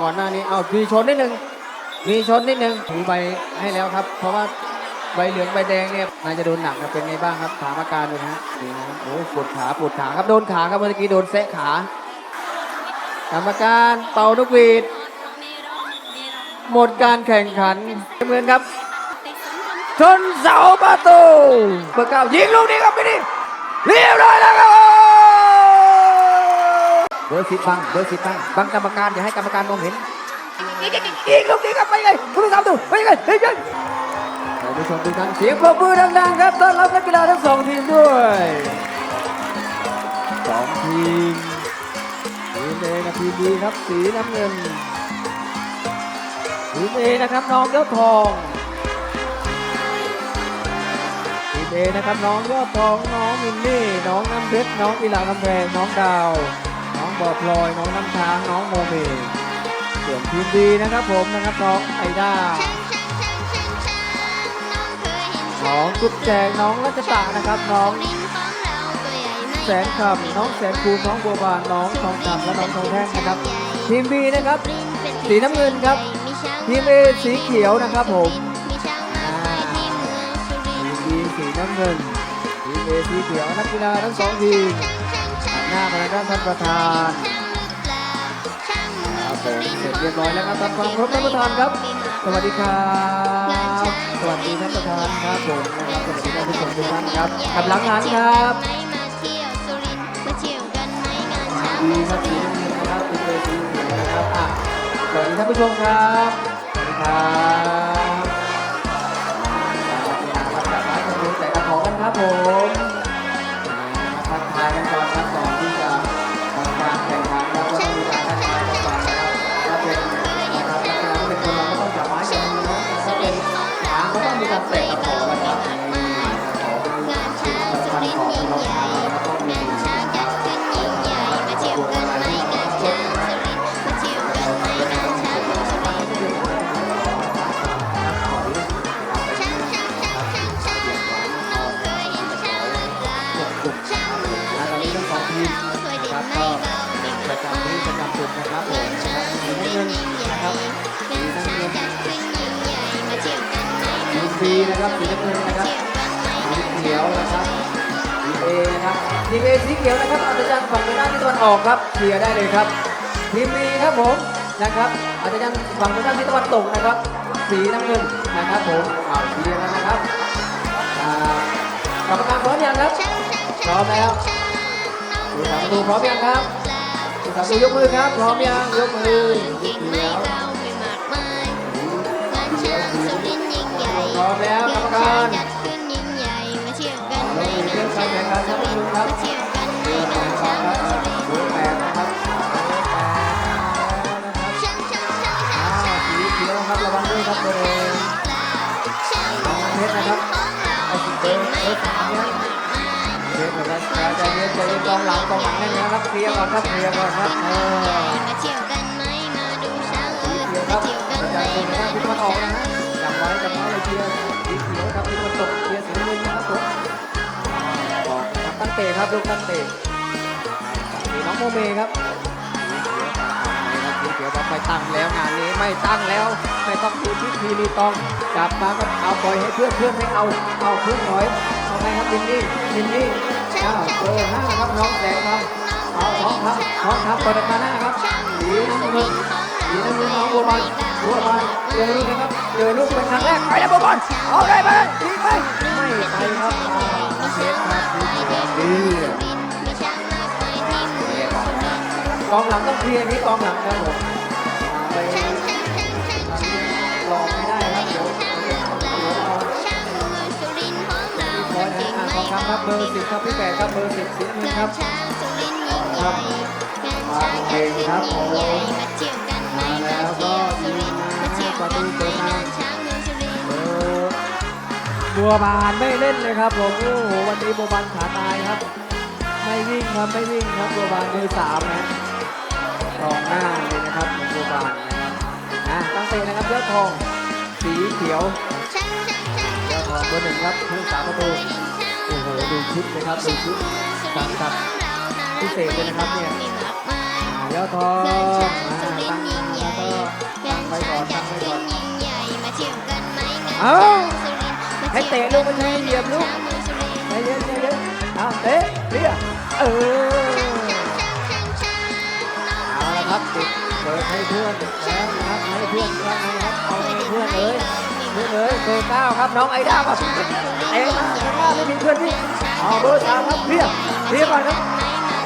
ก่อนหน้านี้เอามีชนนิดนึงมีชนนิดนึงถือใบให้แล้วครับ เพราะว่าใบเหลืองใบแดงเนี่ยนายจะโดนหนักนะเป็นไงบ้างครับถามอาการดูนะฮะนี่นะโอ้ปวดขาปวดขาครับโดนขาครับเมื่อกี้โดนแซะขากรรมการเป่านกหวีดหมดการแข่งขันเมือนครับ ชนเสาประตูเบอร์เก้ายิงลูกนี้ครับไปดิเรียบร้อยแล้วครับ เบอร์สิบบังเบอร์สิบบังบังกรรมการอย่าให้กรรมการมองเห็นยิงลูกนี้ครับไปไงคุณผู้ชมดูไปไงเฮ้ยเฮ้ยท่านผู้ชมทุกท่านเสียงปรบมือดังๆครับต้อนรับนักกีฬาทั้งสองทีมด้วยสองทีมทีมเอกับทีมบีครับสีน้ำเงินทีมเอนะครับน้องยอดทองทีมเอนะครับน้องยอดทองน้องมินนี่น้องน้ำเพชรน้องอีหลาคำแพงน้องดาวน้อง บอพลอยน้องน้ำช้างน้องโมเมส่วนทีมดีนะครับผมนะครับน้องไอด้าน้องกุ๊กแจงน้องรัชตะนะครับน้องแสนคำน้องแสนคูน้องบัวบานน้องทองคำและน้องทองแท่งนะครับ ทีมบีนะครับ สีน้ำเงินครับทีมเอสีเขียวนะครับผมทีมบีสีน้ำเงินทีมเอสีเขียวนักกีฬาทั้งสองทีม น้ามาทางด้านท่านประธานครับผมเสร็จเรียบร้อยแล้วครับตามความครบท่านประธานครับ สวัสดีครับ สวัสดีท่านประธานครับผมนะครับสวัสดีท่านผู้ชมทุกท่านครับกับหลังงานครับดีครับสีนะครับทีมเอสีเขียวนะครับสวัสดีท่านผู้ชมครับสวัสดีครับมาจากร้านขนมแต่กระขอกันครับผม บีนะครับสีน้ำเงินนะครับสีเขียวนะครับสีเอนะครับทีมเอสีเขียวนะครับอาจารย์ฝั่งทางด้านที่ตะวันออกครับเคลียร์ได้เลยครับทีมบีครับผมนะครับอาจารย์ฝั่งทางด้านที่ตะวันตกนะครับ สีน้ำเงินนะครับผมเอาเคลียร์กันนะครับอ่ากรรมการพร้อมยังครับพร้อมแล้วผู้สามประตูพร้อมยังครับผู้สามประตูยกมือครับพร้อมยังยกมือเขีย บอร์เบอร์สามเนี่ยเดี๋ยวนะครับใจเย็นใจเย็นกองหลังกองหลังแน่นนะครับเคลียร์ก่อนครับเคลียร์ก่อนครับเออเดี๋ยวครับประชาชนนะครับที่ตะวันออกนะฮะจำไว้จำไว้เลยเชียร์สีเขียวครับที่ตะวันตกเชียร์สีเงินนะครับผมบอกครับตั้งเตะครับลูกตั้งเตะนี่น้องโมเมครับเขียวครับไม่ตั้งแล้วงานนี้ไม่ตั้งแล้วไม่ต้องดูพิธีรีตองกลับมาก็เอาปล่อยให้เพื่อนเพื่อนไม่เอาเอาเพื่อนถอย เอาไงครับดินนี่ดินนี่อ้าวเบอร์ห้าครับน้องแสงครับเอาท้องครับท้องครับเปิดมาหน้าครับสีน้ำเงินสีน้ำเงินน้องบัวบอลบัวบอลเจอลูกนะครับเจอลูกเป็นครั้งแรกไปแล้วบัวบอลเอาได้ไปเลยดีไปไม่ไปครับอ่าเซฟครับดีกองหลังต้องเคลียร์นี้กองหลังครับผมไปรอไนะอ่าทองคำครับเบอร์สิบครับพี่แปดครับเบอร์สิบสีน้ำเงินครับมาแล้วก็ยิงมาประตูเปิดมาเออบัวบานไม่เล่นเลยครับผมโอ้โหวันนี้บัวบานขาตายครับ ไม่วิ่งครับไม่วิ่งครับบัวบานมือสามนะกองหน้าเลยนะครับของบัวบานนะครับอะตั้งเตะนะครับยอดทองสีเขียวยอดทองเบอร์หนึ่งครับผู้สามประตู โอ้โหดูชุดเลยครับดูชุดสังกัดพิเศษเลยนะครับเนี่ยยอดทองอ่าตั้งแล้วก็ไว้ก่อนตั้งไว้ก่อนยิ่งใหญ่มาเที่ยวกันเอาให้เตะลูกมันให้เหยียบลูกเมืองสุรินทร์ใจเย็นใจเย็นเอาเตะเรียเออเอาละครับเปิดให้เพื่อนแล้วนะครับให้เพื่อนว่าไงครับเอาให้เพื่อนเลย นเลยเบอร์เก้าครับน้องไอด้าครับเอ๊ะข้างหน้าไม่มีเพื่อนพี่เอาเบอร์สามครับเรียกเรียกก่อนครับ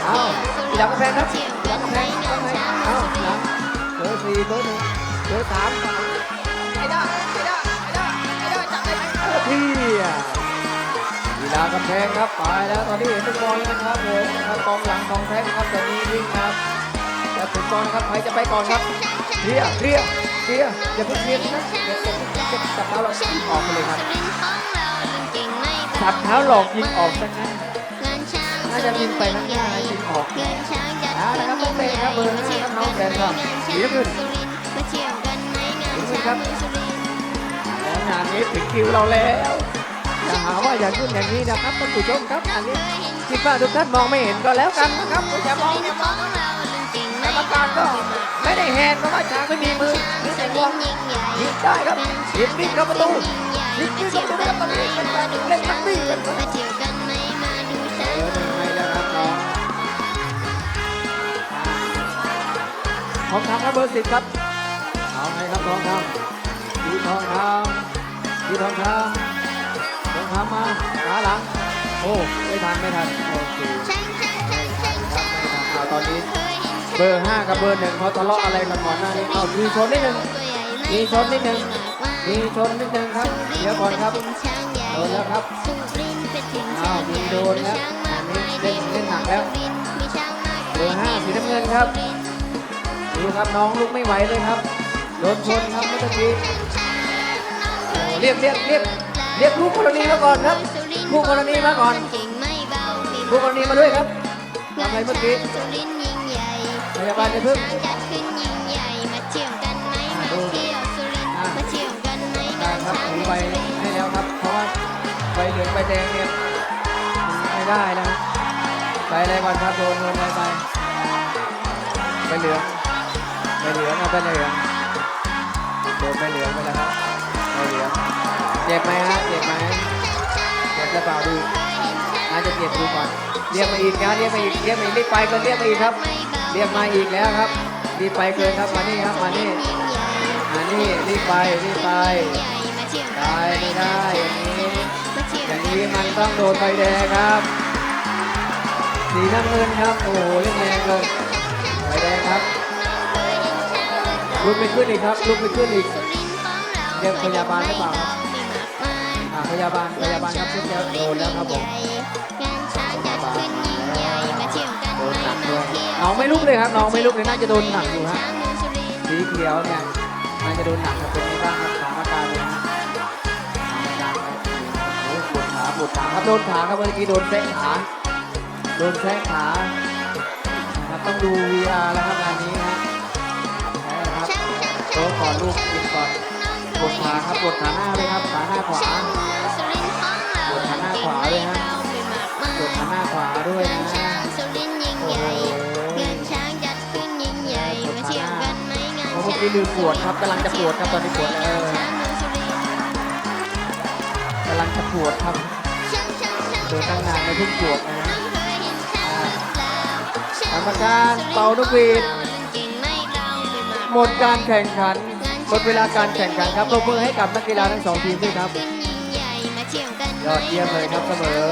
เอาทีหลังกระแพงครับทีหลังกระแพงว่าไงเอาหลังเบอร์สี่เบอร์หนึ่งเบอร์สามไอด้าไอด้าไอด้าไอด้าจับได้ไหมเพี่อะกีฬากำแพงครับไปแล้วตอนนี้เห็นทุกบอลนะครับผมครับกองหลังกองแท้งครับตอนนี้วิ่งครับแล้วถึงบอลครับใครจะไปก่อนครับเคลียร์เคลียร์ เียอย่าเพิ่งเคลียร์นะอย่าเพิ่งเก็บจับเท้าเรายิงออกไปเลยครับจับเท้าหลอกยิงออกซะงั้นน่าจะยิงไปข้างหน้ายิงออกเอาละครับต้องเตะครับเบอร์ห้าครับน้องแกนครับสีน้ำเงินมาเที่ยวกันไหมงานช้างเงินทร์แล้วงานนี้ถึงคิวเราแล้วอย่าหาว่าอย่างนู้นอย่างนี้นะครับท่านผู้ชมครับ อันนี้คิดว่าทุกท่านมองไม่เห็นก็แล้วกันนะครับอย่ามองอย่ามอง กรรมการก็ไม่ได้แหนเพราะว่าช้างไม่มีมือมีแต่งวงยิงได้ครับยิงวิ่งเข้าประตูยิงวิ่งเข้าประตูครับตอนนี้เป็นการเล่นลักบี้กันมาเที่ยวกันไหมมาดูช้างเออหนึ่งให้แล้วครับน้องทองคำครับเบอร์สิบครับเอาไงครับทองคำดีทองคำดีทองคำทองคำมาขาหลังโอ้ไม่ทันไม่ทันโอเคช้างช้างช้างช้างครับไม่ทันเอาตอนนี้เคยเห็นเบอร์ห้ากับเบอร์หนึ่งเขาทะเลาะอะไรกันก่อนหน้านี้เอามีชนนิดนึงตัวใหญ่ไหมีชนนิดนึงมีชนนิดนึงครับเดี๋ยวก่อนครับช้างใหญ่โดนแล้วครับสุรินทร์เป็นถิ่นอ้าช้าวงมีใหญ่โดนแล้วช้างมากอันนี้มายเล่นเล่นหนักแล้วสุรินทร์มีช้างมากเบอร์ห้าสีน้ำเงินครับดูครับน้องลุกไม่ไหวเลยครับโดนชนครับเมื่อกี้โอ้เรียกเรียกเรียกเรียกคู่กรณีมาก่อนครับคู่กรณีมาก่อนเก่งไม่เบาฝีคู่กรณีมาด้วยครับทำอะไรเมื่อกี้ พยาบาลจะพึ่งช้างจัดขึ้นยิ่งใหญ่มาเที่ยวกันไหมมาเที่ยวสุรินทร์มาเที่ยวกันไหมงานช้างถือเมืใบองสุรินทร์ให้แล้วครับ เพราะว่าใบเหลืองใบแดงเนี่ยไม่ได้นะใบอะไรก่อนครับโดนโดนใบไปใบเหลืองใบเหลืองเอาใบเหลืองโดนใบเหลืองไปแล้วครับใบเหลืองเจ็บไหมฮะเจ็บไหมเจ็บหรือเปล่าดูน่าจะเจ็บดูก่อนเรียกมาอีกนะเรียกมาอีกเรียกมาอีกรีบไปก็เรียกมาอีกครับ เรียกมาอีกแล้วครับรีบไปเกินครับมานี่ครับมานี่มานี่รีบไปรีบไปได้ไม่ได้อย่างนี้อย่างนี้มันต้องโดนใบแดงครับสีน้ำเงินครับโอ้โหเล่นแรงเลยใบแดงครับลุกไม่ขึ้นอีกครับลุกไม่ขึ้นอีกเรียกพยาบาลหรือเปล่าครับอ่าพยาบาลพยาบาลครับที่จะโดนแล้วครับผม ดนหนักไหมด้วยน้องไม่ลุกเลยครับน้องไม่ลุกเลยน่าจะโดนหนักอยู่ฮะสีเขียวเนี่ยน่าจะโดนหนักครับเป็นไงบ้างครับถามอาการเลยนะปวดขาปวดขาครับโดนขาครับเมื่อกี้โดนแซงขาโดนแซงขาครับต้องดู VR แล้วครับงานนี้นะครับโต๊ะก่อนลูกกินก่อนปวดขาครับปวดขาหน้าเลยครับขาหน้าขวาปวดขาหน้าขวาด้วยฮะปวดขาหน้าขวาด้วยนะ เพราะเมื่อช้างกี้ลืมปวดครับกำลังจะปวดครับตอนนี้ปวดเออช้างเมืองสุรินทร์กำลังจะปวดครับช้างช้างช้างโดนตั้งนานไม่เพิ่งปวดนะน้องเคยเห็นช้างหรือเปล่ากรรมการเป่านกหวีดเก่งไม่เบาไม่มากหมดการแข่งขันหมดเวลาการแข่งขันครับปรบมือให้กับนักกีฬาทั้งสองทีมด้วยครับขึ้นยิ่งใหญ่มาเที่ยวกันไหยอดเยี่ยมเลยครับเสมอ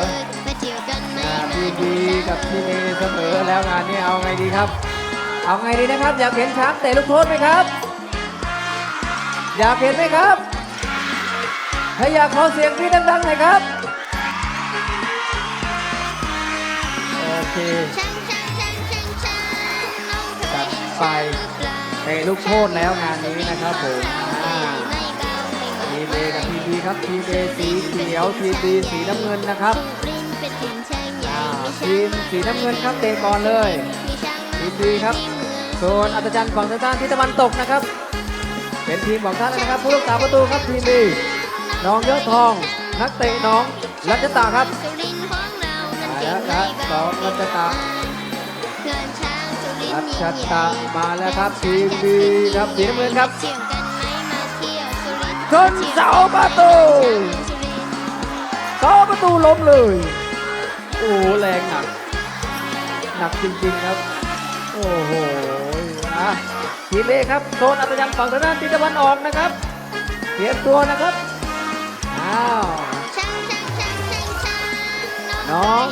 มาเที่ยวกันไหมอ่าพีบีกับพี่เมย์เสมอแล้วงานนี้เอาไงดีครับ เอาไงดีนะครับ อยากเห็นช้างเตะลูกโทษไหมครับ อยากเห็นไหมครับ ถ้าอยากขอเสียงพี่ดังๆหน่อยครับ โอเคช้างช้างช้างช้างช้างน้องเคยเห็นไปช้างหรือเปล่าเตะลูกโทษแล้วงานนี้นะครับผมอ่าไม่เบาไม่มากทีเบกับทีบีครับทีเบสีเขียวทีบีสีน้ำเงินนะครับสุรินทร์เป็นถิ่นช้างใหญ่อ่ามีช้างทีมสีน้ำเงินครับเตะก่อนเลย มีช้าง ทีบีครับ ในเมืองโซนอัศจรรย์ฝั่งทางทิศตะวันตกนะครับ เป็นทีมของท่านนะครับ ผู้รักษาประตูครับทีมบีน้องยอดทอง นักเตะน้องรัชตาครับสุรินทร์ของเรานั้นมาเก่แล้งวไม่นะเบาน้องรัชตาเพื่อนช้างสุรินทรัร์ยิ่งชใหตาญ่มาแล้วครับทีมบีครับสีน้ำเงินครับเที่ยวกันชนเสาประตูเสาประตูล้มเลย โอ้โหแรงหนัก หนักจริงๆครับ โอ้โห อะทีมเอครับโซนอัตยันฝั่งทางด้านทิศตะวันออกนะครับเตรียมตัวนะครับอ้าวน้อง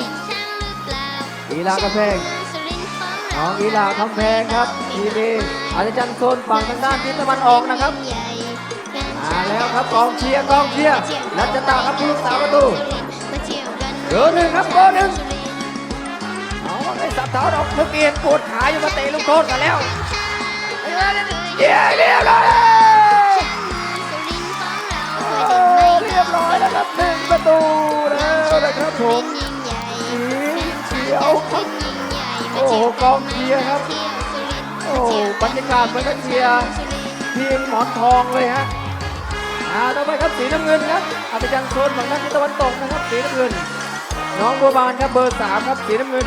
อีลากระแพงน้องอีลาคำแพงครับทีมเออัตยันโซนฝั่งทางด้านทิศตะวันออกนะครับมาแล้วครับกองเชียร์กองเชียร์รัชตาครับผู้รักษาประตูเบอหนึ่งครับเบอร์หนึ่งเอาไอ้สับเท้าดอกเมื่อกี้เห็นปวดขาอยู่มาเตะลูกโทษกันแล้ว เย้เรียบร้อยโอ้เรียบร้อยแล้วครับหนึ่งประตูแล้วนะครับผมสีเขียวครับโอ้โหกองเชียร์ครับ โอ้บรรยากาศเหมือนกับเชียร์ทีมหมอนทองเลยฮะอ่าต่อไปครับสีน้ำเงินครับอาจจะยังโซนฝั่งด้านทิศตะวันตกนะครับสีน้ำเงิน น้องบัวบานครับเบอร์สามครับสีน้ำเงิน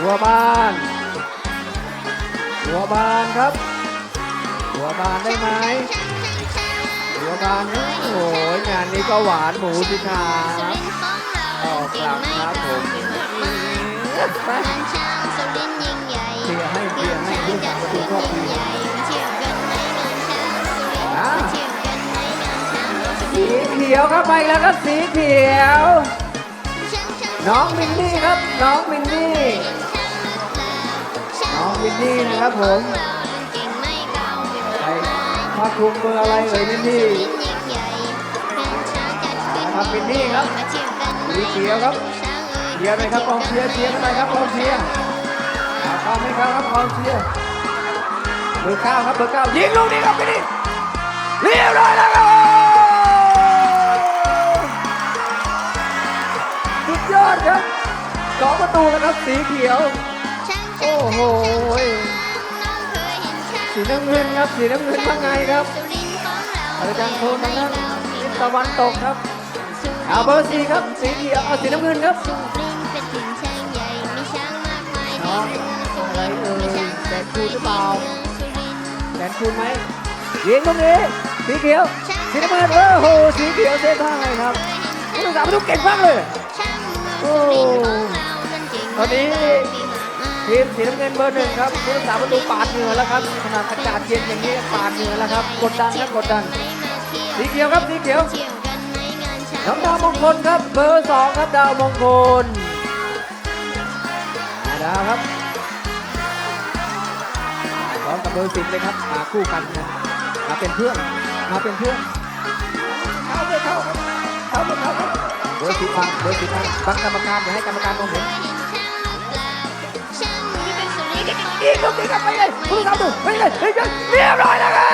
บัวบานบัวบานครับ บัวบานได้ไหมบัวบานโอ้โหงานนี้ก็หวานหมูสิครับออกหลังครับผมไปเชียให้เชียให้ผู้สาวปรอบดีอ่สีเขียวครับไปแล้วครับสีเขียว น้องมินนี่ครับ น้องมินนี่ น้องมินนี่นะครับผม ผ้าคลุมเบอร์อะไรเอ่ยมินนี่นะครับมินนี่ครับสีเขียวครับเชียร์หน่อยครับกองเชียร์เชียร์กันหน่อยครับกองเชียร์เอาเข้าไม่เข้าครับกองเชียร์เบอร์เก้าครับเบอร์เก้ายิงลูกนี้ครับมินนี่เรียบร้อยแล้วครับสุดยอดครับสองประตูแล้วครับสีเขียว โอ้โห สีน้ำเงินครับ สีน้ำเงินว่าไงครับอาจารย์โทนทางด้านทิศตะวันตกครับเอาเบอร์สี่ครับ สีเขียวเอาสีน้ำเงินครับน้องอะไรเอ่ยแดนคูณหรือเปล่าแดนคูณไหมยิงตรงนี้สีเขียวสีน้ำเงินโอ้โหสีเขียวเส้นทางเลยครับผู้รักษาประตูเก่งมากเลยโอ้ตอนนี้ ทีมสีน้ำเงินเบอร์หนึ่งครับผู้รักษาประตูปาดเหงื่อแล้วครับขนาดอากาศเย็นอย่างนี้ปาดเหงื่อแล้วครับ กดดันครับกดดัน สีเขียวครับสีเขียวน้องดาวมงคลครับเบอร์สองครับดาวมงคลมาดาวครับพร้อมกับเบอร์สิบเลยครับมาคู่กันนะมาเป็นเพื่อนมาเป็นเพื่อนเข้าไปเข้าเข้าไปเข้าเบอร์สิบบังเบอร์สิบบังบังกรรมการอย่าให้กรรมการมองเห็น อีกลูกนี้ครับไปเลยผู้ทำดูไปเลยเฮ้ยเรียบร้อยแล้วครับ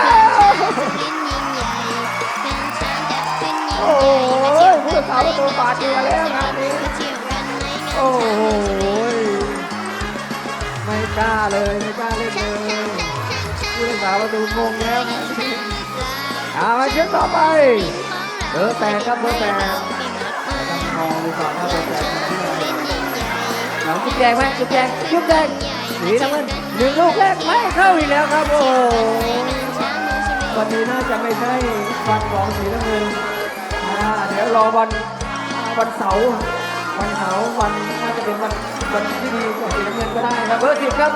โอ้โหผู้สาวประตูปาดเหงื่อแล้วงาน สีดแดงไหมจุดแดงจุดแดงสีน้ำเงินหนึ่งลูกแรกไม่เข้าอีกแล้วครับ โอ้วันนี้น่าจะไม่ใช่วันของสีน้ำเงินเดี๋ยวรอวันวันเสาร์วันเสาร์วันน่าจะเป็นวันวันที่ดีของสีน้ำเงินก็ได้ครับเบอร์สิบครับ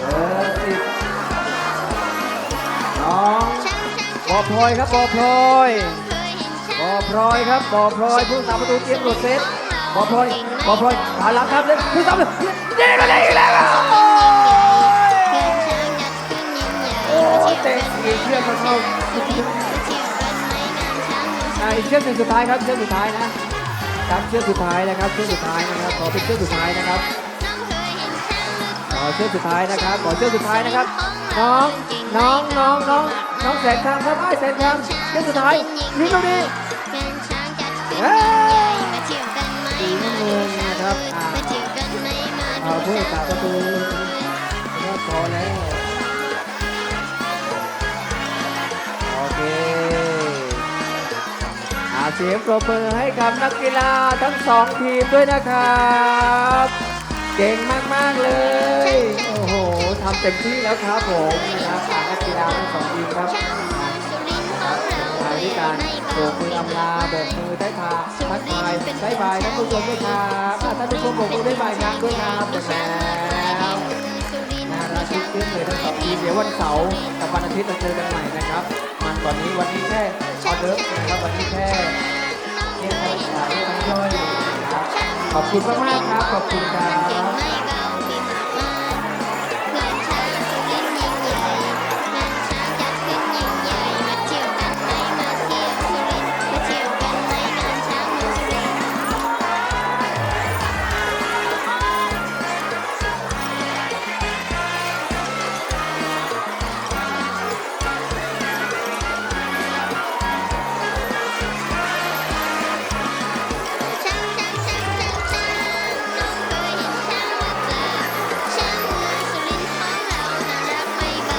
เบอร์สิบน้องบอพลอยครับบอพลอยบอพลอยครับบอพลอยผู้สาประตูเตรียมหลดเซต บอพลอยบอพลอยขาหลังครับเลยผู้สาประตูเด้งกันเลยอีกแล้วครับโอ้ยเตะอีกเชือกเข้าอ่าอีกเชือกหนึ่งสุดท้ายครับเชือกสุดท้ายนะครับเชือกสุดท้ายนะครับเชือกสุดท้ายนะครับขอเป็นเชือกสุดท้ายนะครับขอเชือกสุดท้ายนะครับขอเชือกสุดท้ายนะครับ น้องน้องน้องน้องน้องแสนคำครับไอ้แสนคำเชือกสุดท้ายนี่ตรงนี้เฮ้ยสีน้ำเงนนะครับอ่าเอาผู้รักาประตูก็พอแล้วโอเคอาเสียงปรบมือให้กับนักกีฬาทั้งสองทีมด้วยนะครับ เก่งมาก ๆ เลย โอ้โหทำเต็มที่แล้วครับผมนะครับนักกีฬาทั้งสองทีมครับนะครับการโบกมืออำลาโบกมือ ทักทายบายบายท่านผู้ชมด้วยครับท่านผู้ชมโบกมือบ๊ายบายงานด้วยครับเสร็จแล้วน่ารักขึ้นเลยทั้งสองทีเดี๋ยววันเสาร์กับวันอาทิตย์เราเจอกันใหม่นะครับ มันตอนนี้วันนี้แค่ออเดิร์ฟนะครับวันนี้แค่เรียกให้ขายให้ทั้งย่อยนะครับขอบคุณมากๆครับขอบคุณครับ